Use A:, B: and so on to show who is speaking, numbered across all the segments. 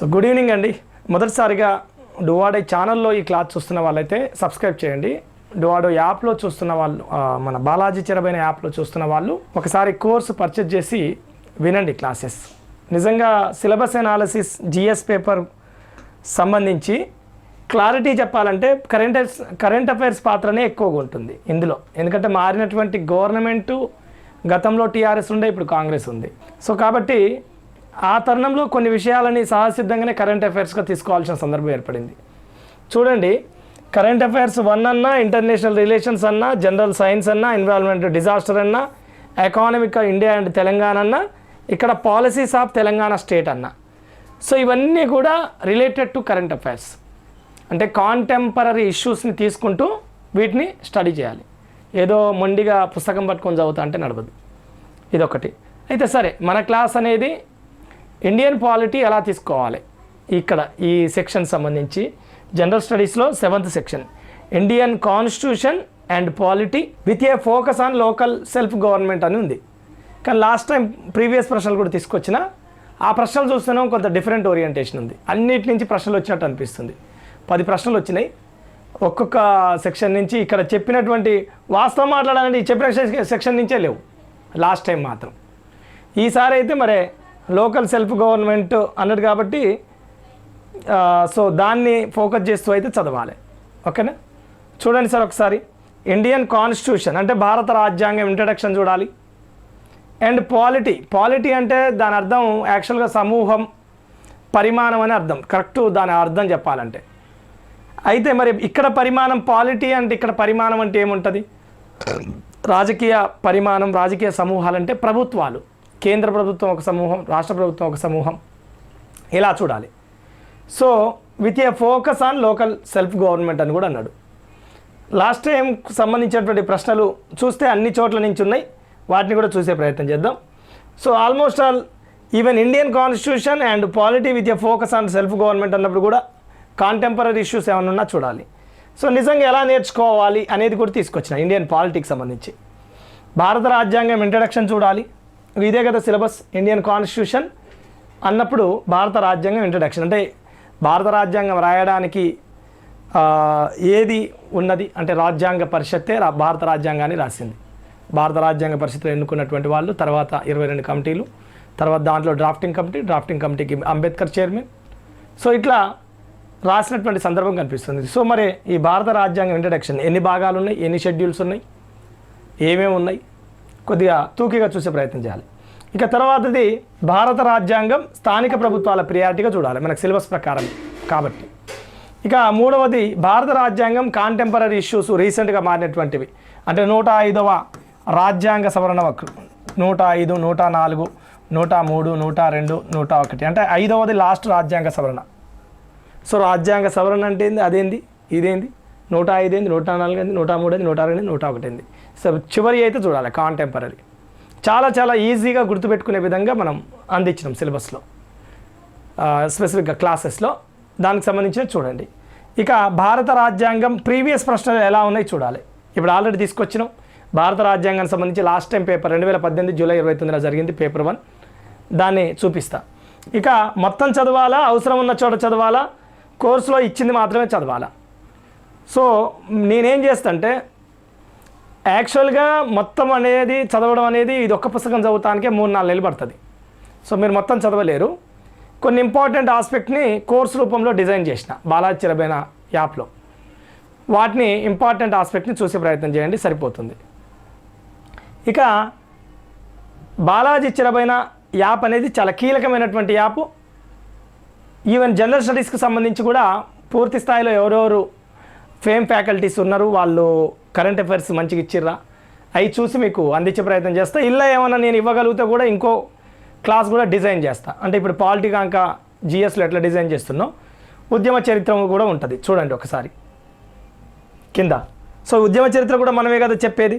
A: So good evening అండి. మొదటిసారిగా డువాడో ఛానల్లో ఈ క్లాత్ చూస్తున్న వాళ్ళైతే సబ్స్క్రైబ్ చేయండి. డువాడో యాప్లో చూస్తున్న వాళ్ళు మన బాలాజీ చెరబైన యాప్లో చూస్తున్న వాళ్ళు ఒకసారి కోర్సు పర్చేజ్ చేసి వినండి క్లాసెస్ నిజంగా సిలబస్ ఎనాలసిస్ జిఎస్ పేపర్ సంబంధించి క్లారిటీ చెప్పాలంటే కరెంట్ కరెంట్ అఫైర్స్ పాత్రనే ఎక్కువగా ఉంటుంది ఇందులో. ఎందుకంటే మారినటువంటి గవర్నమెంటు గతంలో టీఆర్ఎస్ ఉండే ఇప్పుడు కాంగ్రెస్ ఉంది. సో కాబట్టి ఆ తరుణంలో కొన్ని విషయాలని సహసిద్ధంగానే కరెంట్ అఫైర్స్గా తీసుకోవాల్సిన సందర్భం ఏర్పడింది. చూడండి కరెంట్ అఫైర్స్ వన్ అన్నా ఇంటర్నేషనల్ రిలేషన్స్ అన్నా జనరల్ సైన్స్ అన్నా ఎన్విరాన్మెంట్ డిజాస్టర్ అన్నా ఎకానమిక్ ఇండియా అండ్ తెలంగాణ అన్నా ఇక్కడ పాలసీస్ ఆఫ్ తెలంగాణ స్టేట్ అన్నా. సో ఇవన్నీ కూడా రిలేటెడ్ టు కరెంట్ అఫైర్స్ అంటే కాంటెంపరీ ఇష్యూస్ని తీసుకుంటూ వీటిని స్టడీ చేయాలి. ఏదో మొండిగా పుస్తకం పట్టుకొని చదువుతా అంటే నడవదు. ఇదొకటి. అయితే సరే మన క్లాస్ అనేది ఇండియన్ పాలిటీ ఎలా తీసుకోవాలి? ఇక్కడ ఈ సెక్షన్ సంబంధించి జనరల్ స్టడీస్లో seventh section Indian constitution and polity with a focus on local self government అని ఉంది. కానీ లాస్ట్ టైం ప్రీవియస్ ప్రశ్నలు కూడా తీసుకొచ్చిన ఆ ప్రశ్నలు చూస్తున్నాం కొంత డిఫరెంట్ ఓరియంటేషన్ ఉంది. అన్నిటి నుంచి ప్రశ్నలు వచ్చినట్టు అనిపిస్తుంది. పది ప్రశ్నలు వచ్చినాయి. ఒక్కొక్క సెక్షన్ నుంచి ఇక్కడ చెప్పినటువంటి వాస్తవం మాట్లాడాలంటే చెప్పిన సెక్షన్ నుంచే లేవు. లాస్ట్ టైం మాత్రం. ఈసారి అయితే మరి లోకల్ సెల్ఫ్ గవర్నమెంట్ అన్నది కాబట్టి సో దాన్ని ఫోకస్ చేస్తూ అయితే చదవాలి. ఓకేనా? చూడండి సార్ ఒకసారి. ఇండియన్ కాన్స్టిట్యూషన్ అంటే భారత రాజ్యాంగం ఇంట్రడక్షన్ చూడాలి. అండ్ పాలిటీ పాలిటీ అంటే దాని అర్థం యాక్చువల్గా సమూహం పరిమాణం అని అర్థం. కరెక్ట్ దాని అర్థం చెప్పాలంటే. అయితే మరి ఇక్కడ పరిమాణం పాలిటీ అంటే ఇక్కడ పరిమాణం అంటే ఏముంటుంది? రాజకీయ పరిమాణం రాజకీయ సమూహాలు అంటే ప్రభుత్వాలు. కేంద్ర ప్రభుత్వం ఒక సమూహం రాష్ట్ర ప్రభుత్వం ఒక సమూహం. ఇలా చూడాలి. So with a focus on local self government అని కూడా అన్నాడు. లాస్ట్ టైం సంబంధించినటువంటి ప్రశ్నలు చూస్తే అన్ని చోట్ల నుంచి ఉన్నాయి. వాటిని కూడా చూసే ప్రయత్నం చేద్దాం. So almost all even Indian constitution and polity with a focus on self government అన్నప్పుడు కూడా కాంటెంపరీ ఇష్యూస్ ఏమైనా ఉన్నా చూడాలి. సో నిజంగా ఎలా నేర్చుకోవాలి అనేది కూడా తీసుకొచ్చిన ఇండియన్ పాలిటిక్స్ సంబంధించి. భారత రాజ్యాంగం ఇంట్రడక్షన్ చూడాలి. ఇదే కదా సిలబస్ ఇండియన్ కాన్స్టిట్యూషన్ అన్నప్పుడు భారత రాజ్యాంగం ఇంట్రడక్షన్ అంటే భారత రాజ్యాంగం రాయడానికి ఏది ఉన్నది? అంటే రాజ్యాంగ పరిషత్తే రా- భారత రాజ్యాంగాన్ని రాసింది. భారత రాజ్యాంగ పరిషత్తులో ఎన్నుకున్నటువంటి వాళ్ళు తర్వాత ఇరవై రెండు కమిటీలు తర్వాత దాంట్లో డ్రాఫ్టింగ్ కమిటీ డ్రాఫ్టింగ్ కమిటీకి అంబేద్కర్ చైర్మన్ సో ఇట్లా రాసినటువంటి సందర్భం కనిపిస్తుంది. సో మరి ఈ భారత రాజ్యాంగం ఇంట్రడక్షన్ ఎన్ని భాగాలు ఉన్నాయి? ఎన్ని షెడ్యూల్స్ ఉన్నాయి? ఏమేమి ఉన్నాయి? కొద్దిగా తూకిగా చూసే ప్రయత్నం చేయాలి. ఇక తర్వాతది భారత రాజ్యాంగం స్థానిక ప్రభుత్వాల ప్రియారిటీగా చూడాలి. మనకు సిలబస్ ప్రకారం కాబట్టి. ఇక మూడవది భారత రాజ్యాంగం కాంటెంపరీ ఇష్యూస్ రీసెంట్గా మారినటువంటివి. అంటే నూట ఐదవ రాజ్యాంగ సవరణ వక్రు నూట ఐదు నూట నాలుగు నూట మూడు నూట రెండు నూట ఒకటి. అంటే ఐదవది లాస్ట్ రాజ్యాంగ సవరణ. సో రాజ్యాంగ సవరణ అంటే ఏంది? అదేంది? ఇదేంది? నూట ఐదు ఏంది నూట నాలుగు ఏంది నూట మూడు ఏంది నూట రెండు నూట ఒకటి ఏంది సో చివరి అయితే చూడాలి కాంటెంపరీ చాలా చాలా ఈజీగా గుర్తుపెట్టుకునే విధంగా మనం అందించినాం సిలబస్లో. స్పెసిఫిక్గా క్లాసెస్లో దానికి సంబంధించిన చూడండి. ఇక భారత రాజ్యాంగం ప్రీవియస్ ప్రశ్నలు ఎలా ఉన్నాయి చూడాలి. ఇప్పుడు ఆల్రెడీ తీసుకొచ్చినాం. భారత రాజ్యాంగానికి సంబంధించి లాస్ట్ టైం పేపర్ రెండు వేల పద్దెనిమిది జూలై ఇరవై తొమ్మిదిన జరిగింది పేపర్ వన్ దాన్ని చూపిస్తా. ఇక మొత్తం చదవాలా? అవసరం ఉన్న చోట చదవాలా? కోర్సులో ఇచ్చింది మాత్రమే చదవాలా? సో నేనేం చేస్తంటే యాక్చువల్గా మొత్తం అనేది చదవడం అనేది ఇది ఒక్క పుస్తకం చదువుతానికే మూడు నాలుగు నెలలు పడుతుంది. సో మీరు మొత్తం చదవలేరు. కొన్ని ఇంపార్టెంట్ ఆస్పెక్ట్ని కోర్స్ రూపంలో డిజైన్ చేసిన బాలాజీ చిరబైన యాప్లో. వాటిని ఇంపార్టెంట్ ఆస్పెక్ట్ని చూసే ప్రయత్నం చేయండి సరిపోతుంది. ఇక బాలాజీ చిరబైన యాప్ అనేది చాలా కీలకమైనటువంటి యాప్. ఈవెన్ జనరల్ స్టడీస్కి సంబంధించి కూడా పూర్తి స్థాయిలో ఎవరెవరు ఫేమ్ ఫ్యాకల్టీస్ ఉన్నారు వాళ్ళు కరెంట్ అఫైర్స్ మంచిగా ఇచ్చిర్రా? అవి చూసి మీకు అందించే ప్రయత్నం చేస్తా. ఇలా ఏమైనా నేను ఇవ్వగలిగితే కూడా ఇంకో క్లాస్ కూడా డిజైన్ చేస్తా. అంటే ఇప్పుడు పాలిటీ కాక జిఎస్లో ఎట్లా డిజైన్ చేస్తున్నో ఉద్యమ చరిత్ర కూడా ఉంటుంది. చూడండి ఒకసారి. కింద. సో ఉద్యమ చరిత్ర కూడా మనమే కదా చెప్పేది?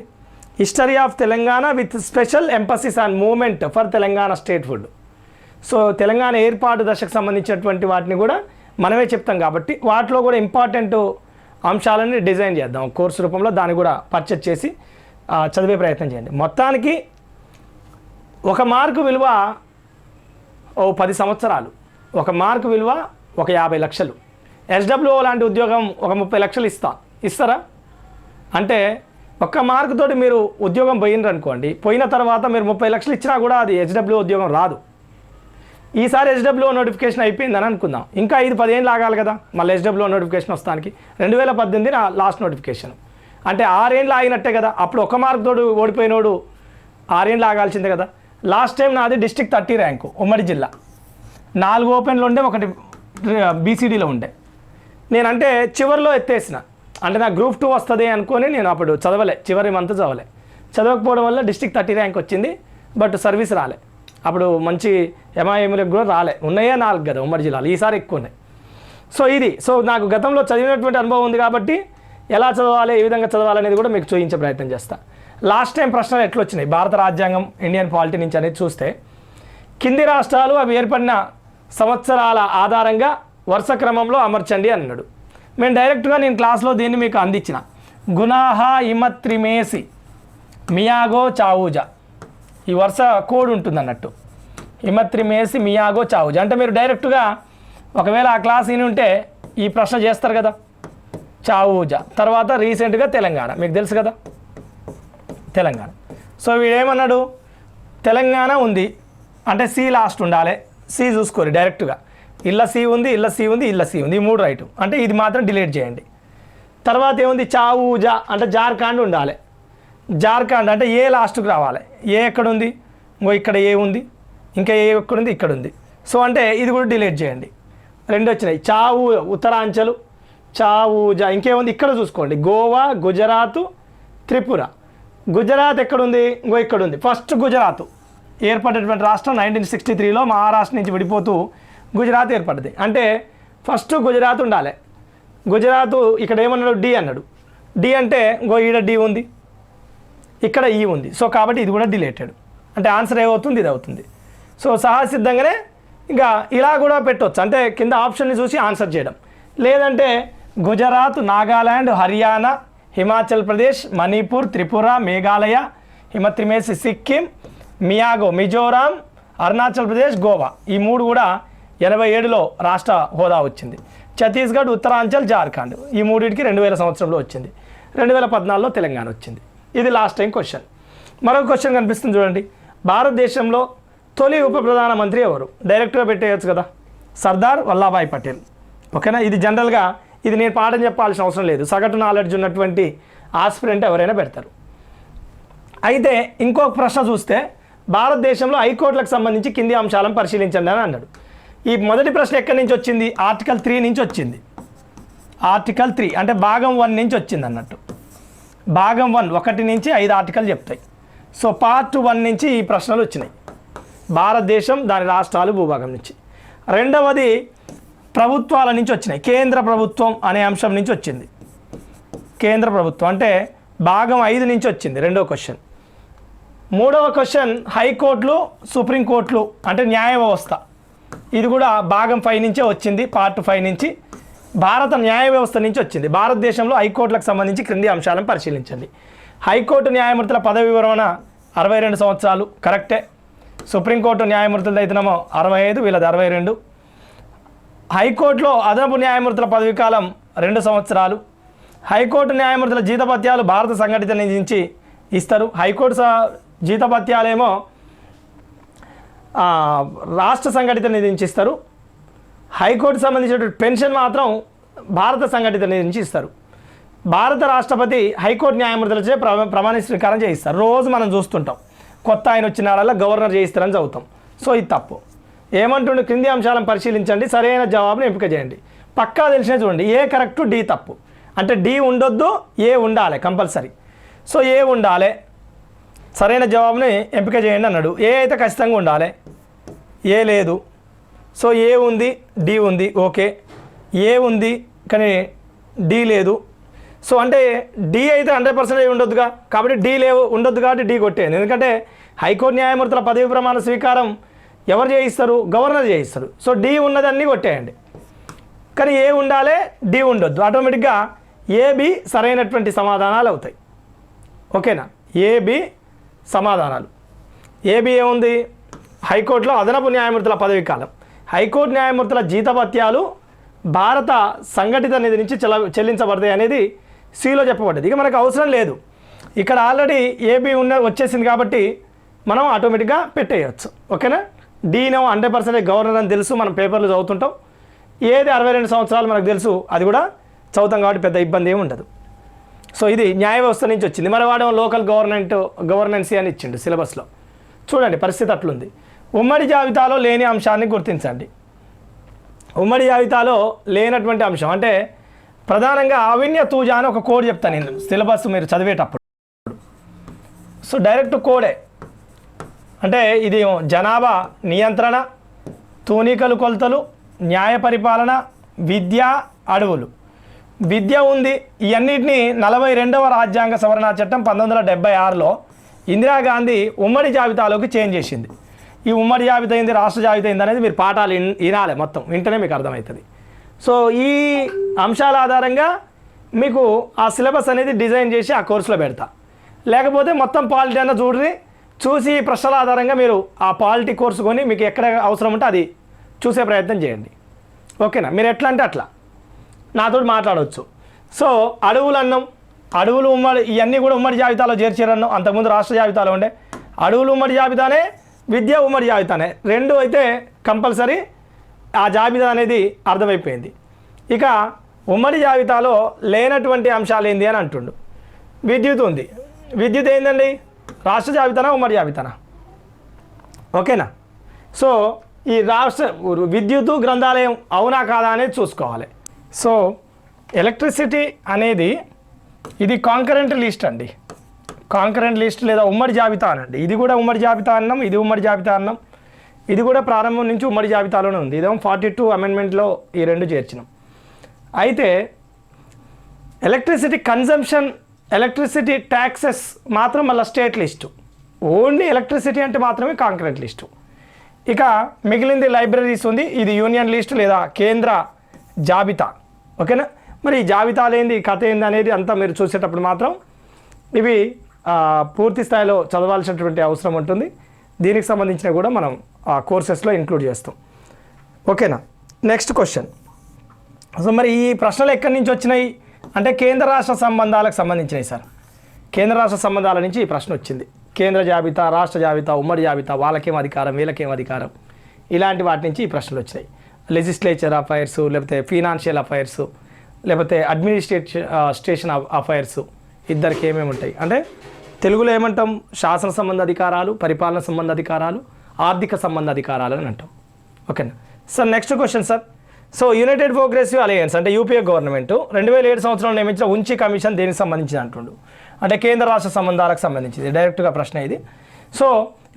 A: History of Telangana with special emphasis on movement for Telangana statehood so Telangana ఏర్పాటు దశకు సంబంధించినటువంటి వాటిని కూడా మనమే చెప్తాం కాబట్టి వాటిలో కూడా ఇంపార్టెంట్ అంశాలని డిజైన్ చేద్దాం. కోర్సు రూపంలో దాన్ని కూడా పర్చేజ్ చేసి చదివే ప్రయత్నం చేయండి. మొత్తానికి ఒక మార్కు విలువ ఓ పది సంవత్సరాలు. ఒక మార్కు విలువ ఒక యాభై లక్షలు. ఎస్డబ్ల్యూఓ లాంటి ఉద్యోగం ఒక ముప్పై లక్షలు ఇస్తా. ఇస్తారా? అంటే ఒక్క మార్కుతోటి మీరు ఉద్యోగం పోయినరు అనుకోండి పోయిన తర్వాత మీరు ముప్పై లక్షలు ఇచ్చినా కూడా అది హెచ్డబ్ల్యూ ఉద్యోగం రాదు. ఈసారి హెచ్డబ్ల్యూ నోటిఫికేషన్ అయిపోయిందని అనుకుందాం. ఇంకా ఐదు పదిహేను లాగాలి కదా. మళ్ళీ హెచ్డబ్ల్యూ నోటిఫికేషన్ వస్తానికి. రెండు వేల పద్దెనిమిది నా లాస్ట్ నోటిఫికేషన్ అంటే ఆరేళ్ళు ఆగినట్టే కదా. అప్పుడు ఒక మార్కుతోడు ఓడిపోయినోడు ఆరేళ్ళు ఆగాల్సిందే కదా. లాస్ట్ టైం నాది డిస్టిక్ థర్టీ ర్యాంకు ఉమ్మడి జిల్లా. నాలుగు ఓపెన్లు ఉండే ఒకటి బీసీడీలో ఉండే. నేనంటే చివరిలో ఎత్తేసిన. అంటే నాకు గ్రూప్ టూ వస్తుంది అనుకొని నేను అప్పుడు చదవలే. చివరి మంత్ చదవలే. చదవకపోవడం వల్ల డిస్టిక్ థర్టీ ర్యాంక్ వచ్చింది బట్ సర్వీస్ రాలే. అప్పుడు మంచి ఎంఐఎంలకు కూడా రాలే. ఉన్నాయే నాలుగు కదా ఉమ్మడి జిల్లాలో. ఈసారి ఎక్కువ ఉన్నాయి. సో ఇది సో నాకు గతంలో చదివినటువంటి అనుభవం ఉంది కాబట్టి ఎలా చదవాలి ఏ విధంగా చదవాలి అనేది కూడా మీకు చూపించే ప్రయత్నం చేస్తా. లాస్ట్ టైం ప్రశ్నలు ఎట్లా వచ్చినాయి భారత రాజ్యాంగం ఇండియన్ పాలిటీ నుంచి అనేది చూస్తే కింది రాష్ట్రాలు అవి ఏర్పడిన సంవత్సరాల ఆధారంగా వరుస క్రమంలో అమర్చండి అన్నాడు. మేము డైరెక్ట్గా నేను క్లాస్లో దీన్ని మీకు అందించిన. గునాహ ఇమత్రిమేసి మియాగో చావుజా. ఈ వరుస కోడ్ ఉంటుంది అన్నట్టు ఇమత్రిమేసి మియాగో చావుజా అంటే మీరు డైరెక్ట్గా ఒకవేళ ఆ క్లాస్ విని ఉంటే ఈ ప్రశ్న చేస్తారు కదా. చావుజా తర్వాత రీసెంట్గా తెలంగాణ. మీకు తెలుసు కదా? తెలంగాణ. సో వీడేమన్నాడు? తెలంగాణ ఉంది. అంటే సి లాస్ట్ ఉండాలి. సి చూసుకోరు డైరెక్ట్గా. ఇళ్ళ సి ఉంది ఇళ్ళ సి ఉంది ఇళ్ళ సి ఉంది. ఈ మూడు రైటు. అంటే ఇది మాత్రం డిలీట్ చేయండి. తర్వాత ఏముంది? చావుజా అంటే జార్ఖండ్ ఉండాలి. జార్ఖండ్ అంటే ఏ లాస్ట్కి రావాలి? ఏ ఎక్కడ ఉంది ఇంకో ఇక్కడ ఏ ఉంది? ఇంకా ఏ ఎక్కడ ఉంది ఇక్కడ ఉంది సో అంటే ఇది కూడా డిలీట్ చేయండి. రెండు వచ్చినాయి. చావు ఉత్తరాంచలు చావుజా ఇంకేముంది? ఇక్కడ చూసుకోండి. గోవా గుజరాత్ త్రిపుర. గుజరాత్ ఎక్కడుంది? ఇంకో ఇక్కడ ఉంది ఫస్ట్ గుజరాత్. ఏర్పడినటువంటి రాష్ట్రం నైన్టీన్ సిక్స్టీ త్రీలో మహారాష్ట్ర నుంచి విడిపోతూ గుజరాత్ ఏర్పడింది. అంటే ఫస్ట్ గుజరాత్ ఉండాలి. గుజరాత్ ఇక్కడ ఏమన్నాడు? డి అన్నాడు. డి అంటే ఇంకో ఈడ డి ఉంది. ఇక్కడ ఈ ఉంది. సో కాబట్టి ఇది కూడా డిలేటెడ్ అంటే ఆన్సర్ ఏమవుతుంది? ఇది అవుతుంది. సో సహసిద్ధంగానే ఇంకా ఇలా కూడా పెట్టవచ్చు అంటే కింద ఆప్షన్ని చూసి ఆన్సర్ చేయడం. లేదంటే గుజరాత్ నాగాల్యాండ్ హర్యానా హిమాచల్ ప్రదేశ్ మణిపూర్ త్రిపుర మేఘాలయ హిమత్రిమేసి సిక్కిం మియాగో మిజోరాం అరుణాచల్ ప్రదేశ్ గోవా. ఈ మూడు కూడా ఎనభై ఏడులో రాష్ట్ర హోదా వచ్చింది. ఛత్తీస్గఢ్ ఉత్తరాంచల్ జార్ఖండ్. ఈ మూడింటికి రెండు వేల సంవత్సరంలో వచ్చింది. రెండు వేల పద్నాలుగులో తెలంగాణ వచ్చింది. ఇది లాస్ట్ టైం క్వశ్చన్ మరొక క్వశ్చన్ కనిపిస్తుంది చూడండి. భారతదేశంలో తొలి ఉప ప్రధానమంత్రి ఎవరు? డైరెక్ట్గా పెట్టేయచ్చు కదా. సర్దార్ వల్లభాయ్ పటేల్. ఓకేనా? ఇది జనరల్గా ఇది నేను పాఠం చెప్పాల్సిన అవసరం లేదు. సగటు నాలెడ్జ్ ఉన్నటువంటి ఆస్పిరెంట్ ఎవరైనా పెడతారు. అయితే ఇంకొక ప్రశ్న చూస్తే భారతదేశంలో హైకోర్టులకు సంబంధించి కింది అంశాలను పరిశీలించండి అని అన్నాడు. ఈ మొదటి ప్రశ్న ఎక్కడి నుంచి వచ్చింది? ఆర్టికల్ త్రీ నుంచి వచ్చింది. ఆర్టికల్ త్రీ అంటే భాగం వన్ నుంచి వచ్చింది అన్నట్టు. భాగం వన్ ఒకటి నుంచి ఐదు ఆర్టికల్ చెప్తాయి. సో పార్ట్ వన్ నుంచి ఈ ప్రశ్నలు వచ్చినాయి. భారతదేశం దాని రాష్ట్రాలు భూభాగం నుంచి. రెండవది ప్రభుత్వాల నుంచి వచ్చినాయి. కేంద్ర ప్రభుత్వం అనే అంశం నుంచి వచ్చింది. కేంద్ర ప్రభుత్వం అంటే భాగం ఐదు నుంచి వచ్చింది రెండో క్వశ్చన్. మూడవ క్వశ్చన్ హైకోర్టులు సుప్రీంకోర్టులు అంటే న్యాయ వ్యవస్థ. ఇది కూడా భాగం ఫైవ్ నుంచే వచ్చింది పార్ట్ ఫైవ్ నుంచి. భారత న్యాయ వ్యవస్థ నుంచి వచ్చింది. భారతదేశంలో హైకోర్టులకు సంబంధించి క్రింది అంశాలను పరిశీలించండి. హైకోర్టు న్యాయమూర్తుల పదవి వివరణ అరవై రెండు సంవత్సరాలు. కరెక్టే. సుప్రీంకోర్టు న్యాయమూర్తులది అయితేనేమో అరవై ఐదు వీళ్ళది అరవై రెండు. హైకోర్టులో అదనపు న్యాయమూర్తుల పదవి కాలం రెండు సంవత్సరాలు. హైకోర్టు న్యాయమూర్తుల జీతభత్యాలు భారత సంఘటిత నిధించి నుంచి ఇస్తారు. హైకోర్టు స- జీతభత్యాలేమో రాష్ట్ర సంఘటిత నిధించి ఇస్తారు. హైకోర్టు సంబంధించినటువంటి పెన్షన్ మాత్రం భారత సంఘటిత నుంచి ఇస్తారు. భారత రాష్ట్రపతి హైకోర్టు న్యాయమూర్తులచే ప్ర ప్రమాణ స్వీకారం చేయిస్తారు. రోజు మనం చూస్తుంటాం. కొత్త ఆయన వచ్చిన వాళ్ళ గవర్నర్ చేయిస్తారని చదువుతాం. సో ఇది తప్పు. ఏమంటుండే? క్రింది అంశాలను పరిశీలించండి. సరైన జవాబును ఎంపిక చేయండి. పక్కా తెలిసిన చూడండి. ఏ కరెక్ట్ డి తప్పు. అంటే డి ఉండొద్దు ఏ ఉండాలి కంపల్సరీ. సో ఏ ఉండాలి? సరైన జవాబుని ఎంపిక చేయండి అన్నాడు. ఏ అయితే ఖచ్చితంగా ఉండాలి? ఏ లేదు. సో ఏ ఉంది? డి ఉంది. ఓకే. ఏ ఉంది? కానీ డి లేదు. సో అంటే డి అయితే హండ్రెడ్ పర్సెంట్ ఉండొద్దుగా. కాబట్టి డి లేవు ఉండొద్దు కాబట్టి డి కొట్టేయండి. ఎందుకంటే హైకోర్టు న్యాయమూర్తుల పదవి ప్రమాణ స్వీకారం ఎవరు చేయిస్తారు? గవర్నర్ చేయిస్తారు. సో డి ఉన్నదన్నీ కొట్టేయండి. కానీ ఏ ఉండాలి డి ఉండొద్దు. ఆటోమేటిక్గా ఏబి సరైనటువంటి సమాధానాలు అవుతాయి. ఓకేనా? ఏబి సమాధానాలు. ఏబి ఏముంది హైకోర్టులో అదనపు న్యాయమూర్తుల పదవి కాలం. హైకోర్టు న్యాయమూర్తుల జీతభత్యాలు భారత సంఘటిత నిధి నుంచి చెల చెల్లించబడతాయి అనేది సిలో చెప్పబడ్డది. ఇక మనకు అవసరం లేదు. ఇక్కడ ఆల్రెడీ ఏబీ ఉన్న వచ్చేసింది కాబట్టి మనం ఆటోమేటిక్గా పెట్టేయచ్చు. ఓకేనా? డీనో హండ్రెడ్ పర్సెంట్ గవర్నర్ అని తెలుసు మనం పేపర్లు చదువుతుంటాం. ఏది అరవై రెండు సంవత్సరాలు మనకు తెలుసు అది కూడా చదువుతాం కాబట్టి పెద్ద ఇబ్బంది ఏమి ఉండదు. సో ఇది న్యాయ వ్యవస్థ నుంచి వచ్చింది. మరి వాడు లోకల్ గవర్నమెంట్ గవర్నెన్సీ అని ఇచ్చిండు సిలబస్లో. చూడండి పరిస్థితి అట్లుంది. ఉమ్మడి జాబితాలో లేని అంశాన్ని గుర్తించండి. ఉమ్మడి జాబితాలో లేనటువంటి అంశం అంటే ప్రధానంగా అవిన్య తూజా అని ఒక కోడ్ చెప్తాను నేను సిలబస్ మీరు చదివేటప్పుడు. సో డైరెక్ట్ కోడే. అంటే ఇది జనాభా నియంత్రణ తూనికలు కొలతలు న్యాయ పరిపాలన విద్య అడవులు. విద్య ఉంది ఇవన్నిటిని నలభై రెండవ రాజ్యాంగ సవరణ చట్టం పంతొమ్మిది వందల డెబ్బై ఆరులో ఇందిరాగాంధీ ఉమ్మడి జాబితాలోకి చేంజ్ చేసింది. ఈ ఉమ్మడి జాబితా ఏంది రాష్ట్ర జాబితా ఏంది అనేది మీరు పాఠాలు వినాలి మొత్తం. వింటేనే మీకు అర్థమవుతుంది. సో ఈ అంశాల ఆధారంగా మీకు ఆ సిలబస్ అనేది డిజైన్ చేసి ఆ కోర్సులో పెడతా. లేకపోతే మొత్తం పాలిటీ అన్న చూడ్రి చూసి ప్రశ్నల ఆధారంగా మీరు ఆ పాలిటీ కోర్సు కొని మీకు ఎక్కడ అవసరం ఉంటే అది చూసే ప్రయత్నం చేయండి. ఓకేనా? మీరు ఎట్లా అంటే అట్లా. నాతో మాట్లాడవచ్చు సో అడవులు అన్నం అడవులు ఉమ్మడి ఇవన్నీ కూడా ఉమ్మడి జాబితాలో చేర్చారన్నాం. అంతకుముందు రాష్ట్ర జాబితాలో ఉండే. అడవులు ఉమ్మడి జాబితానే విద్య ఉమ్మడి జాబితానే. రెండు అయితే కంపల్సరీ ఆ జాబితా అనేది అర్థమైపోయింది. ఇక ఉమ్మడి జాబితాలో లేనటువంటి అంశాలు ఏంది అని అంటుండు. విద్యుత్ ఉంది. విద్యుత్ ఏందండి? రాష్ట్ర జాబితానా ఉమ్మడి జాబితానా? ఓకేనా? సో ఈ రాష్ట్ర విద్యుత్ గ్రంథాలయం అవునా కాదా అనేది చూసుకోవాలి. సో ఎలక్ట్రిసిటీ అనేది ఇది కాంకరెంట్ లిస్ట్ అండి. కాంకరెంట్ లిస్ట్ లేదా ఉమ్మడి జాబితా అనండి. ఇది కూడా ఉమ్మడి జాబితా అన్నం ఇది ఉమ్మడి జాబితా అన్నం. ఇది కూడా ప్రారంభం నుంచి ఉమ్మడి జాబితాలోనే ఉంది. ఇదేమో ఫార్టీ టూ అమెండ్మెంట్లో ఈ రెండు చేర్చినాం. అయితే ఎలక్ట్రిసిటీ కన్జంప్షన్ ఎలక్ట్రిసిటీ ట్యాక్సెస్ మాత్రం మళ్ళీ స్టేట్ లిస్టు ఓన్లీ ఎలక్ట్రిసిటీ అంటే మాత్రమే కాంక్రీట్ లిస్టు ఇక మిగిలింది లైబ్రరీస్ ఉంది. ఇది యూనియన్ లిస్ట్ లేదా కేంద్ర జాబితా. ఓకేనా? మరి ఈ జాబితాలు ఏంది కథ ఏంది అనేది అంతా మీరు చూసేటప్పుడు మాత్రం ఇవి పూర్తి స్థాయిలో చదవాల్సినటువంటి అవసరం ఉంటుంది. దీనికి సంబంధించిన కూడా మనం ఆ కోర్సెస్లో ఇంక్లూడ్ చేస్తాం. ఓకేనా? Next question. సో మరి ఈ ప్రశ్నలు ఎక్కడి నుంచి వచ్చినాయి? అంటే కేంద్ర రాష్ట్ర సంబంధాలకు సంబంధించినవి సార్. కేంద్ర రాష్ట్ర సంబంధాల నుంచి ఈ ప్రశ్న వచ్చింది. కేంద్ర జాబితా రాష్ట్ర జాబితా ఉమ్మడి జాబితా వాళ్ళకేం అధికారం వీళ్ళకేం అధికారం? ఇలాంటి వాటి నుంచి ఈ ప్రశ్నలు వచ్చినాయి. లెజిస్లేచర్ అఫైర్స్ లేకపోతే ఫినాన్షియల్ అఫైర్స్ లేకపోతే అడ్మినిస్ట్రేషన్ స్టేషన్ అఫైర్స్. ఇద్దరికి ఏమేమి ఉంటాయి? అంటే తెలుగులో ఏమంటాం? శాసన సంబంధ అధికారాలు పరిపాలన సంబంధ అధికారాలు ఆర్థిక సంబంధ అధికారాలు అని అంటాం. ఓకేనా sir next question sir so United Progressive Alliance అంటే యూపీఏ గవర్నమెంట్ రెండు వేల ఏడు సంవత్సరంలో నియమించిన ఉంచి కమిషన్ దేనికి సంబంధించిన అంటుండు? అంటే కేంద్ర రాష్ట్ర సంబంధాలకు సంబంధించింది. డైరెక్ట్గా ప్రశ్న ఇది. సో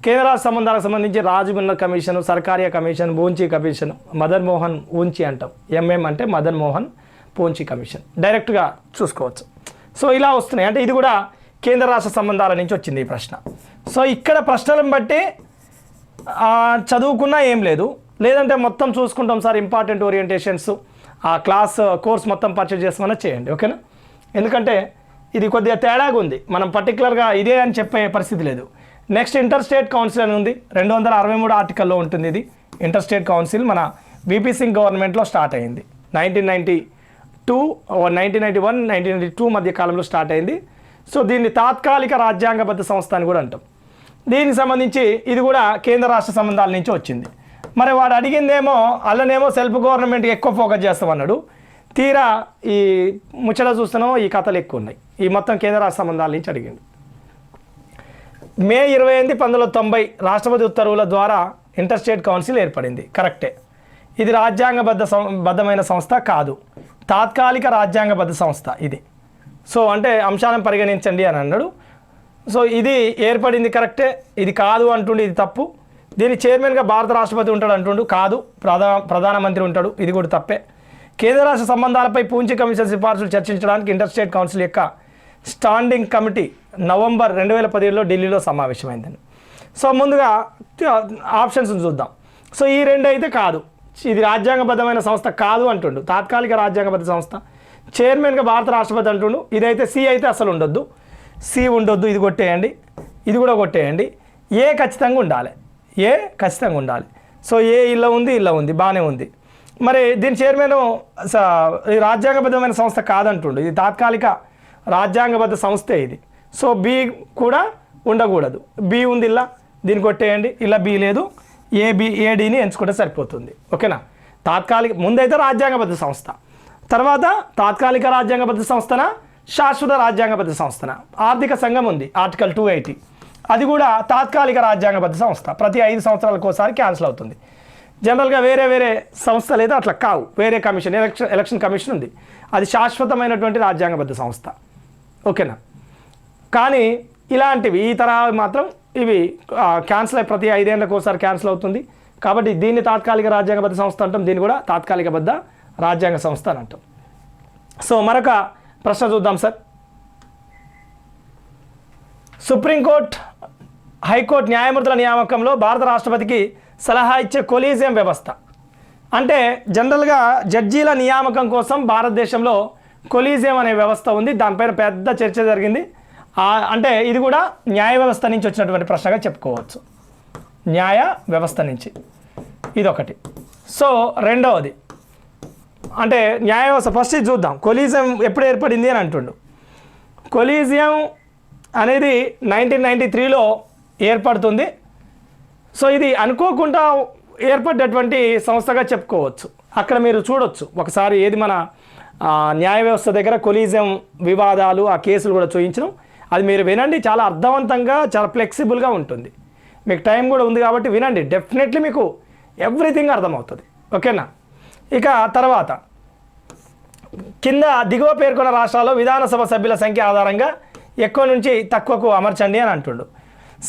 A: కేంద్ర రాష్ట్ర సంబంధాలకు సంబంధించి రాజుగున్న commission Sarkaria commission Punchhi commission Madan Mohan Punchhi అంటాం. ఎంఎం అంటే మదన్ మోహన్ పూంచి కమిషన్. డైరెక్ట్గా చూసుకోవచ్చు. సో ఇలా వస్తున్నాయి. అంటే ఇది కూడా కేంద్ర రాష్ట్ర సంబంధాల నుంచి వచ్చింది ఈ ప్రశ్న. సో ఇక్కడ ప్రశ్నలను బట్టి చదువుకున్నా ఏం లేదు. లేదంటే మొత్తం చూసుకుంటాం సార్ ఇంపార్టెంట్ ఓరియంటేషన్స్ ఆ క్లాస్ కోర్స్ మొత్తం పర్చేజ్ చేసుకున్నా చేయండి ఓకేనా? ఎందుకంటే ఇది కొద్దిగా తేడాగా ఉంది. మనం పర్టికులర్గా ఇదే అని చెప్పే పరిస్థితి లేదు. నెక్స్ట్ ఇంటర్ స్టేట్ కౌన్సిల్ అని ఉంది. రెండు వందల అరవై మూడు ఆర్టికల్లో ఉంటుంది ఇది. ఇంటర్ స్టేట్ కౌన్సిల్ మన బీపీ సింగ్ గవర్నమెంట్లో స్టార్ట్ అయింది. Nineteen ninety two nineteen ninety one nineteen ninety two మధ్య కాలంలో స్టార్ట్ అయింది. సో దీన్ని తాత్కాలిక రాజ్యాంగబద్ధ సంస్థ అని కూడా అంటాం. దీనికి సంబంధించి ఇది కూడా కేంద్ర రాష్ట్ర సంబంధాల నుంచి వచ్చింది. మరి వాడు అడిగిందేమో అల్లనేమో సెల్ఫ్ గవర్నమెంట్కి ఎక్కువ ఫోకస్ చేస్తామన్నాడు. తీరా ఈ ముచ్చట చూస్తున్నామో ఈ కథలు ఎక్కువ ఉన్నాయి. ఈ మొత్తం కేంద్ర రాష్ట్ర సంబంధాల నుంచి అడిగింది. మే ఇరవై ఎనిమిది పంతొమ్మిది తొంభై రాష్ట్రపతి ఉత్తర్వుల ద్వారా ఇంటర్ స్టేట్ కౌన్సిల్ ఏర్పడింది. కరెక్టే. ఇది రాజ్యాంగబద్ధ సం- బద్ధమైన సంస్థ కాదు. తాత్కాలిక రాజ్యాంగబద్ధ సంస్థ ఇది. సో అంటే అంశాలను పరిగణించండి అని అన్నాడు. సో ఇది ఏర్పడింది కరెక్టే ఇది కాదు అంటుండు ఇది తప్పు. దీని చైర్మన్గా భారత రాష్ట్రపతి ఉంటాడు అంటుండు కాదు ప్రధా ప్రధానమంత్రి ఉంటాడు ఇది కూడా తప్పే. కేంద్ర రాష్ట్ర సంబంధాలపై పూంచి కమిషన్ సిఫార్సులు చర్చించడానికి ఇంటర్స్టేట్ కౌన్సిల్ యొక్క స్టాండింగ్ కమిటీ నవంబర్ రెండు వేల పదిహేడులో ఢిల్లీలో సమావేశమైందని. సో ముందుగా ఆప్షన్స్ చూద్దాం. సో ఈ రెండు అయితే కాదు. ఇది రాజ్యాంగబద్ధమైన సంస్థ కాదు అంటుండు. తాత్కాలిక రాజ్యాంగబద్ధ సంస్థ. చైర్మన్గా భారత రాష్ట్రపతి అంటుండు ఇదైతే సి అయితే అసలు ఉండొద్దు. సి ఉండొద్దు ఇది కొట్టేయండి. ఇది కూడా కొట్టేయండి. ఏ ఖచ్చితంగా ఉండాలి. ఏ ఖచ్చితంగా ఉండాలి. సో ఏ ఇలా ఉంది ఇలా ఉంది బాగానే ఉంది. మరి దీని చైర్మన్ స- రాజ్యాంగబద్ధమైన సంస్థ కాదంటుండు. ఇది తాత్కాలిక రాజ్యాంగబద్ధ సంస్థే ఇది. సో బి కూడా ఉండకూడదు. బి ఉంది ఇలా దీన్ని కొట్టేయండి. ఇలా బి లేదు. ఏ ఎంచుకుంటే సరిపోతుంది. ఓకేనా? తాత్కాలిక ముందైతే రాజ్యాంగబద్ధ సంస్థ. తర్వాత తాత్కాలిక రాజ్యాంగబద్ధ సంస్థన? శాశ్వత రాజ్యాంగబద్ధ సంస్థన? ఆర్థిక సంఘం ఉంది ఆర్టికల్ టూ ఎయిటీ. అది కూడా తాత్కాలిక రాజ్యాంగబద్ధ సంస్థ. ప్రతి ఐదు సంవత్సరాలకు ఒకసారి క్యాన్సిల్ అవుతుంది. జనరల్గా వేరే వేరే సంస్థలు అయితే అట్లా కావు. వేరే కమిషన్ ఎలక్షన్ ఎలక్షన్ కమిషన్ ఉంది. అది శాశ్వతమైనటువంటి రాజ్యాంగబద్ధ సంస్థ. ఓకేనా? కానీ ఇలాంటివి ఈ తరహా మాత్రం ఇవి క్యాన్సిల్ అయ్యి ప్రతి ఐదేళ్ళకు ఒకసారి క్యాన్సిల్ అవుతుంది. కాబట్టి దీన్ని తాత్కాలిక రాజ్యాంగబద్ధ సంస్థ అంటాం. దీన్ని కూడా తాత్కాలికబద్ధ రాజ్యాంగ సంస్థ అని అంటాం. సో మరొక ప్రశ్న చూద్దాం సార్. సుప్రీంకోర్టు హైకోర్టు న్యాయమూర్తుల నియామకంలో భారత రాష్ట్రపతికి సలహా ఇచ్చే కొలీజియం వ్యవస్థ. అంటే జనరల్గా జడ్జీల నియామకం కోసం భారతదేశంలో కొలీజియం అనే వ్యవస్థ ఉంది. దానిపైన పెద్ద చర్చ జరిగింది. అంటే ఇది కూడా న్యాయ వ్యవస్థ నుంచి వచ్చినటువంటి ప్రశ్నగా చెప్పుకోవచ్చు. న్యాయ వ్యవస్థ నుంచి. ఇదొకటి. సో రెండవది. అంటే న్యాయ వ్యవస్థ ఫస్ట్ చూద్దాం. కొలీజియం ఎప్పుడు ఏర్పడింది అని అంటుండు. కొలీజియం అనేది నైన్టీన్ నైంటీ త్రీలో ఏర్పడుతుంది. సో ఇది అనుకోకుండా ఏర్పడ్డటువంటి సంస్థగా చెప్పుకోవచ్చు. అక్కడ మీరు చూడొచ్చు. ఒకసారి ఏది మన న్యాయ వ్యవస్థ దగ్గర కొలీజియం వివాదాలు ఆ కేసులు కూడా చూపించడం అది మీరు వినండి చాలా అర్థవంతంగా చాలా ఫ్లెక్సిబుల్గా ఉంటుంది. మీకు టైం కూడా ఉంది కాబట్టి వినండి. డెఫినెట్లీ మీకు ఎవ్రీథింగ్ అర్థమవుతుంది. ఓకేనా? ఇక తర్వాత కింద దిగువ పేర్కొన్న రాష్ట్రాల్లో విధానసభ సభ్యుల సంఖ్య ఆధారంగా ఎక్కువ నుంచి తక్కువకు అమర్చండి అని అంటుండు.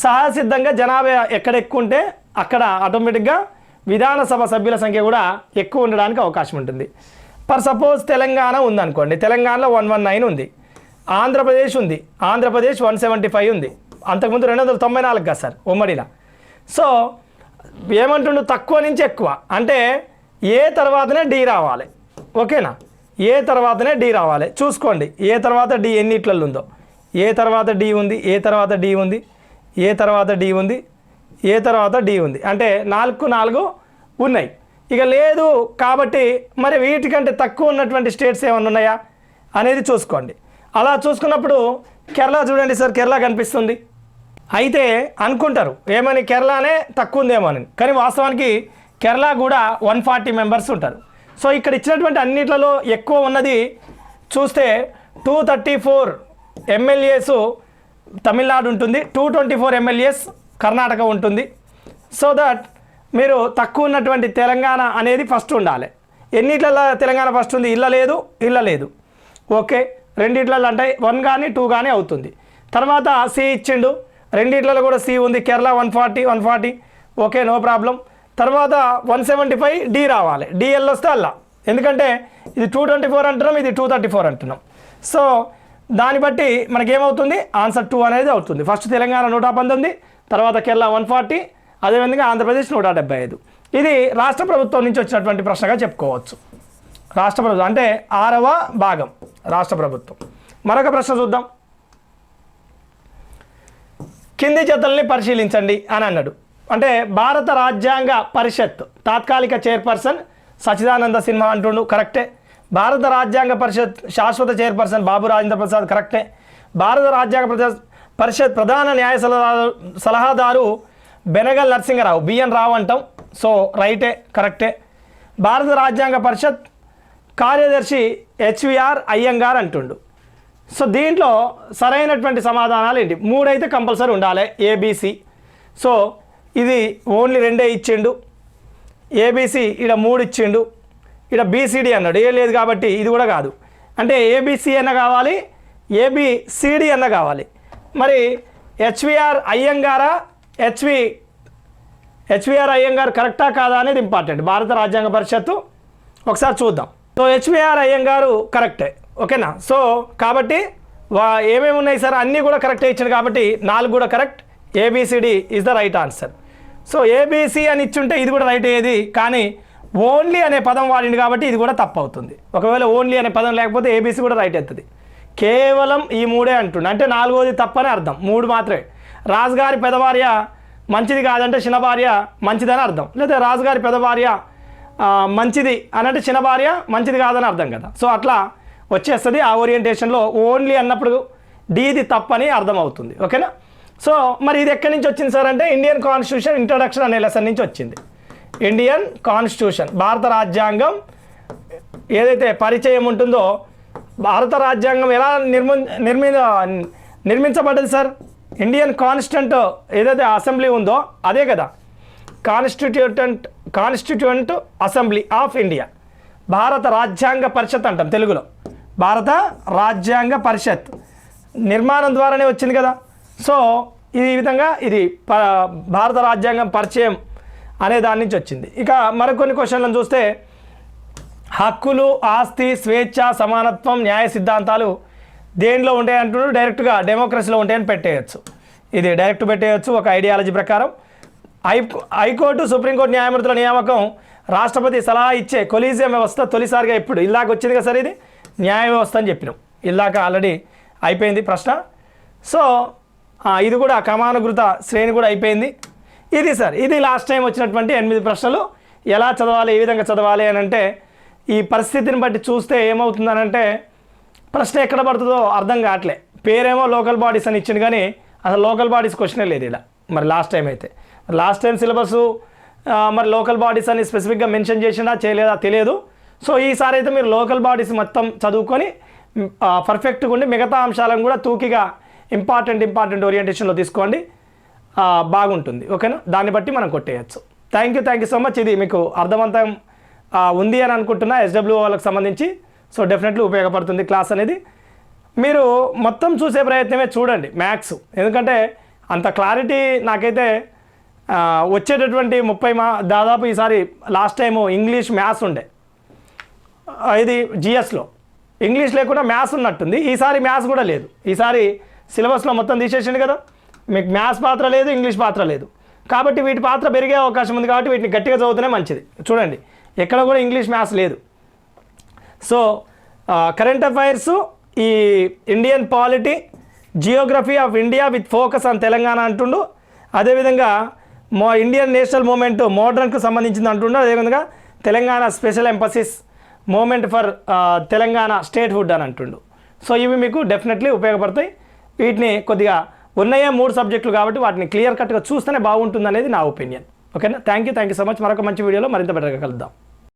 A: సహసిద్ధంగా జనాభా ఎక్కడ ఎక్కువ ఉంటే అక్కడ ఆటోమేటిక్గా విధానసభ సభ్యుల సంఖ్య కూడా ఎక్కువ ఉండడానికి అవకాశం ఉంటుంది. ఫర్ సపోజ్ తెలంగాణ ఉందనుకోండి. తెలంగాణలో వన్ వన్ నైన్ ఉంది. ఆంధ్రప్రదేశ్ ఉంది. ఆంధ్రప్రదేశ్ వన్ సెవెంటీ ఫైవ్ ఉంది. అంతకుముందు రెండు వందల తొంభై నాలుగు కదా సార్ ఉమ్మడిలా. సో ఏమంటుండు? తక్కువ నుంచి ఎక్కువ. అంటే ఏ తర్వాతనే డి రావాలి. ఓకేనా? ఏ తర్వాతనే డి రావాలి. చూసుకోండి. ఏ తర్వాత డి ఎన్నిట్లలో ఉందో. ఏ తర్వాత డి ఉంది ఏ తర్వాత డి ఉంది ఏ తర్వాత డి ఉంది ఏ తర్వాత డి ఉంది. అంటే నాలుగు నాలుగు ఉన్నాయి. ఇక లేదు కాబట్టి మరి వీటికంటే తక్కువ ఉన్నటువంటి స్టేట్స్ ఏమైనా ఉన్నాయా? అనేది చూసుకోండి. అలా చూసుకున్నప్పుడు కేరళ చూడండి సార్ కేరళ కనిపిస్తుంది. అయితే అనుకుంటారు ఏమని కేరళనే తక్కువ ఉందేమో అని. కానీ వాస్తవానికి కేరళ కూడా వన్ ఫార్టీ మెంబర్స్ ఉంటారు. సో ఇక్కడ ఇచ్చినటువంటి అన్నిట్లలో ఎక్కువ ఉన్నది చూస్తే two thirty four MLAs Tamil Nadu ఉంటుంది two twenty four MLAs Karnataka ఉంటుంది. సో దట్ మీరు తక్కువ ఉన్నటువంటి తెలంగాణ అనేది ఫస్ట్ ఉండాలి. ఎన్నిట్లలో తెలంగాణ ఫస్ట్ ఉంది? ఇళ్ళ లేదు ఇళ్ళ లేదు. ఓకే రెండిట్లలో అంటే వన్ కానీ టూ కానీ అవుతుంది. తర్వాత సి ఇచ్చిండు. రెండిట్లలో కూడా సి ఉంది. Kerala one forty one forty okay no problem. తర్వాత వన్ సెవెంటీ ఫైవ్ డి రావాలి డిఎల్ వస్తే అల్లా. ఎందుకంటే ఇది టూ ట్వంటీ ఫోర్ అంటున్నాం ఇది టూ థర్టీ ఫోర్ అంటున్నాం. సో దాన్ని బట్టి మనకేమవుతుంది? ఆన్సర్ టూ అనేది అవుతుంది. ఫస్ట్ తెలంగాణ నూట పంతొమ్మిది తర్వాత కేరళ వన్ ఫార్టీ అదేవిధంగా ఆంధ్రప్రదేశ్ నూట డెబ్బై ఐదు. ఇది రాష్ట్ర ప్రభుత్వం నుంచి వచ్చినటువంటి ప్రశ్నగా చెప్పుకోవచ్చు. రాష్ట్ర ప్రభుత్వం అంటే ఆరవ భాగం రాష్ట్ర ప్రభుత్వం. మరొక ప్రశ్న చూద్దాం. కింది జతల్ని పరిశీలించండి అని అన్నాడు. అంటే భారత రాజ్యాంగ పరిషత్ తాత్కాలిక చైర్పర్సన్ సచిదానంద సిన్హా అంటుండు కరెక్టే. భారత రాజ్యాంగ పరిషత్ శాశ్వత చైర్పర్సన్ బాబు రాజేంద్ర ప్రసాద్ కరెక్టే. భారత రాజ్యాంగ పరిషత్ ప్రధాన న్యాయ సలహా సలహాదారు బెనగల్ నరసింహరావు బిఎన్ రావు అంటాం. సో రైటే కరెక్టే. భారత రాజ్యాంగ పరిషత్ కార్యదర్శి హెచ్విఆర్ అయ్యంగార్ అంటుండు. సో దీంట్లో సరైనటువంటి సమాధానాలు ఏంటి మూడైతే కంపల్సరీ ఉండాలి ఏబీసీ సో ఇది ఓన్లీ రెండే ఇచ్చిండు. ఏబీసీ ఇక్కడ మూడు ఇచ్చిండు. ఇక్కడ బీసీడీ అన్నాడు. ఏ లేదు కాబట్టి ఇది కూడా కాదు. అంటే ఏబీసీ అన్న కావాలి ఏబిసిడి అన్న కావాలి. మరి హెచ్విఆర్ అయ్యంగారా హెచ్వి హెచ్విఆర్ అయ్యంగార్ కరెక్టా కాదా అనేది ఇంపార్టెంట్. భారత రాజ్యాంగ పరిషత్తు. ఒకసారి చూద్దాం. సో హెచ్విఆర్ అయ్యంగారు కరెక్టే ఓకేనా? సో కాబట్టి వా ఏమేమి ఉన్నాయి సార్? అన్నీ కూడా కరెక్టే ఇచ్చాడు కాబట్టి నాలుగు కూడా correct ABCD is the right answer so ABC అని ఇచ్చుంటే ఇది కూడా రైట్ అయ్యేది కానీ ఓన్లీ అనే పదం వాడింది కాబట్టి ఇది కూడా తప్పు అవుతుంది. ఒకవేళ ఓన్లీ అనే పదం లేకపోతే ఏబీసీ కూడా రైట్ అవుతుంది. కేవలం ఈ మూడే అంటుండే. అంటే నాలుగోది తప్పని అర్థం. మూడు మాత్రమే. రాజుగారి పెదవార్య మంచిది కాదంటే చిన్న భార్య మంచిదని అర్థం. లేదా రాజుగారి పెద్ద భార్య మంచిది అని అంటే చిన్న భార్య మంచిది కాదని అర్థం కదా. సో అట్లా వచ్చేస్తుంది ఆ ఓరియంటేషన్లో. ఓన్లీ అన్నప్పుడు డీది తప్పని అర్థమవుతుంది. ఓకేనా? సో మరి ఇది ఎక్కడి నుంచి వచ్చింది సార్ అంటే ఇండియన్ కాన్స్టిట్యూషన్ ఇంట్రడక్షన్ అనే లెసన్ నుంచి వచ్చింది. ఇండియన్ కాన్స్టిట్యూషన్ భారత రాజ్యాంగం ఏదైతే పరిచయం ఉంటుందో భారత రాజ్యాంగం ఎలా నిర్మి నిర్మి నిర్మించబడ్డది సార్? ఇండియన్ కాన్స్టెంట్ ఏదైతే అసెంబ్లీ ఉందో అదే కదా. Constituent constituent assembly of India భారత రాజ్యాంగ పరిషత్ అంటాం తెలుగులో. భారత రాజ్యాంగ పరిషత్ నిర్మాణం ద్వారానే వచ్చింది కదా. సో ఈ విధంగా ఇది ప భారత రాజ్యాంగం పరిచయం అనే దాని నుంచి వచ్చింది. ఇక మరికొన్ని క్వశ్చన్లను చూస్తే హక్కులు ఆస్తి స్వేచ్ఛ సమానత్వం న్యాయ సిద్ధాంతాలు దేనిలో ఉంటాయి అంటున్నారు డైరెక్ట్గా డెమోక్రసీలో ఉంటాయని పెట్టేయచ్చు. ఇది డైరెక్ట్ పెట్టేయచ్చు ఒక ఐడియాలజీ ప్రకారం. హై హైకోర్టు సుప్రీంకోర్టు న్యాయమూర్తుల నియామకం రాష్ట్రపతి సలహా ఇచ్చే కొలీజియం వ్యవస్థ తొలిసారిగా ఇప్పుడు ఇలాగ వచ్చింది కదా సార్ ఇది? న్యాయ వ్యవస్థ అని చెప్పినాం. ఇలాక ఆల్రెడీ అయిపోయింది ప్రశ్న. సో ఇది కూడా క్రమానుగృత శ్రేణి కూడా అయిపోయింది. ఇది సార్ ఇది లాస్ట్ టైం వచ్చినటువంటి ఎనిమిది ప్రశ్నలు. ఎలా చదవాలి ఏ విధంగా చదవాలి అని అంటే ఈ పరిస్థితిని బట్టి చూస్తే ఏమవుతుందనంటే ప్రశ్న ఎక్కడ పడుతుందో అర్థం కావట్లే. పేరేమో లోకల్ బాడీస్ అని ఇచ్చింది కానీ అసలు లోకల్ బాడీస్ క్వశ్చనే లేదు ఇలా. మరి లాస్ట్ టైం అయితే. లాస్ట్ టైం సిలబస్ మరి లోకల్ బాడీస్ అని స్పెసిఫిక్గా మెన్షన్ చేసినా చేయలేదా తెలియదు. సో ఈసారి అయితే మీరు లోకల్ బాడీస్ మొత్తం చదువుకొని పర్ఫెక్ట్గా ఉండి మిగతా అంశాలను కూడా తూకిగా ఇంపార్టెంట్ ఇంపార్టెంట్ ఓరియంటేషన్లో తీసుకోండి. బాగుంటుంది. ఓకేనా? దాన్ని బట్టి మనం కొట్టేయచ్చు. Thank you thank you so much ఇది మీకు అర్థవంతం ఉంది అని అనుకుంటున్నా ఎస్డబ్ల్యూ వాళ్ళకి సంబంధించి. సో డెఫినెట్లీ ఉపయోగపడుతుంది క్లాస్ అనేది. మీరు మొత్తం చూసే ప్రయత్నమే చూడండి మ్యాథ్స్ ఎందుకంటే అంత క్లారిటీ నాకైతే వచ్చేటటువంటి ముప్పై మా దాదాపు ఈసారి లాస్ట్ టైము ఇంగ్లీష్ మ్యాథ్స్ ఉండే. ఇది జిఎస్లో ఇంగ్లీష్ లేకుండా మ్యాథ్స్ ఉన్నట్టుంది. ఈసారి మ్యాథ్స్ కూడా లేదు. ఈసారి సిలబస్లో మొత్తం తీసేసిండు కదా. మీకు మ్యాథ్స్ పాత్ర లేదు ఇంగ్లీష్ పాత్ర లేదు. కాబట్టి వీటి పాత్ర పెరిగే అవకాశం ఉంది కాబట్టి వీటిని గట్టిగా చదువుతూనే మంచిది. చూడండి ఎక్కడ కూడా ఇంగ్లీష్ మ్యాథ్స్ లేదు. సో కరెంట్ అఫైర్స్ ఈ Indian polity geography of India with focus on Telangana అంటుండు. అదేవిధంగా మో ఇండియన్ నేషనల్ మూమెంట్ మోడర్న్కు సంబంధించింది అంటుండు అదేవిధంగా Telangana special emphasis movement for Telangana statehood అని అంటుండు. సో ఇవి మీకు డెఫినెట్లీ ఉపయోగపడతాయి. వీటిని కొద్దిగా ఉన్నాయే మూడు సబ్జెక్టులు కాబట్టి వాటిని క్లియర్ కట్గా చూస్తేనే బాగుంటుంది అనేది నా ఒపీనియన్. ఓకేనా? Thank you thank you so much. మరొక మంచి వీడియోలో మరింత బెటర్గా కలుద్దాం.